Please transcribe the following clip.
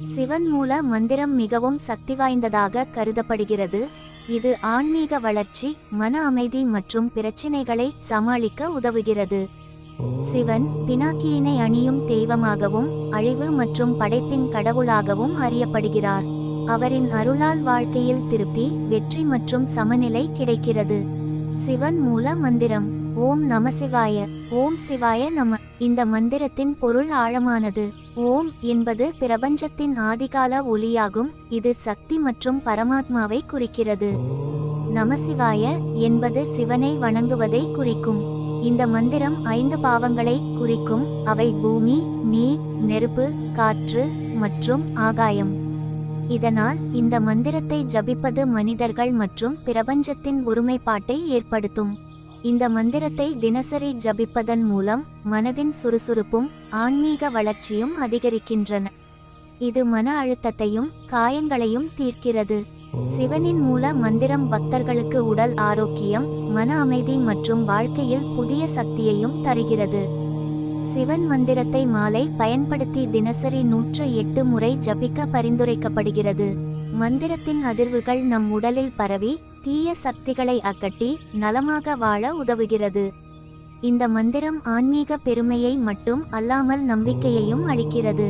சிவன் மூல மந்திரம் மிகவும் சக்தி வாய்ந்ததாக கருதப்படுகிறது. இது ஆன்மீக வளர்ச்சி மன அமைதி மற்றும் பிரச்சினைகளை சமாளிக்க உதவுகிறது. சிவன் பினாக்கியினை அணியும் தெய்வமாகவும் அழிவு மற்றும் படைப்பின் கடவுளாகவும் அறியப்படுகிறார். அவரின் அருளால் வாழ்க்கையில் திருப்தி வெற்றி மற்றும் சமநிலை கிடைக்கிறது. சிவன் மூல மந்திரம். ஓம் நம சிவாய ஓம் சிவாய நம. இந்த மந்திரத்தின் பொருள் ஆழமானது. ஓம் என்பது பிரபஞ்சத்தின் ஆதிகால ஒளியாகும். இது சக்தி மற்றும் பரமாத்மாவை குறிக்கிறது. நமசிவாய என்பது சிவனை வணங்குவதை குறிக்கும். இந்த மந்திரம் ஐந்து பாவங்களை குறிக்கும். அவை பூமி நீர் நெருப்பு காற்று மற்றும் ஆகாயம். இதனால் இந்த மந்திரத்தை ஜபிப்பது மனிதர்கள் மற்றும் பிரபஞ்சத்தின் ஒருமைப்பாட்டை ஏற்படுத்தும். இந்த மந்திரத்தை தினசரி ஜபிப்பதன் மூலம் மனதின் சுறுசுறுப்பும் ஆன்மீக வளர்ச்சியும் அதிகரிக்கின்றன. இது மன அழுத்தத்தையும் காயங்களையும் தீர்க்கிறது. சிவனின் மூல மந்திரம் பக்தர்களுக்கு உடல் ஆரோக்கியம் மன அமைதி மற்றும் வாழ்க்கையில் புதிய சக்தியையும் தருகிறது. சிவன் மந்திரத்தை மாலை பயன்படுத்தி தினசரி நூற்று எட்டு முறை ஜபிக்க பரிந்துரைக்கப்படுகிறது. மந்திரத்தின் அதிர்வுகள் நம் உடலில் பரவி தீய சக்திகளை அகட்டி நலமாக வாழ உதவுகிறது. இந்த மந்திரம் ஆன்மீக பெருமையை மட்டும் அல்லாமல் நம்பிக்கையையும் அளிக்கிறது.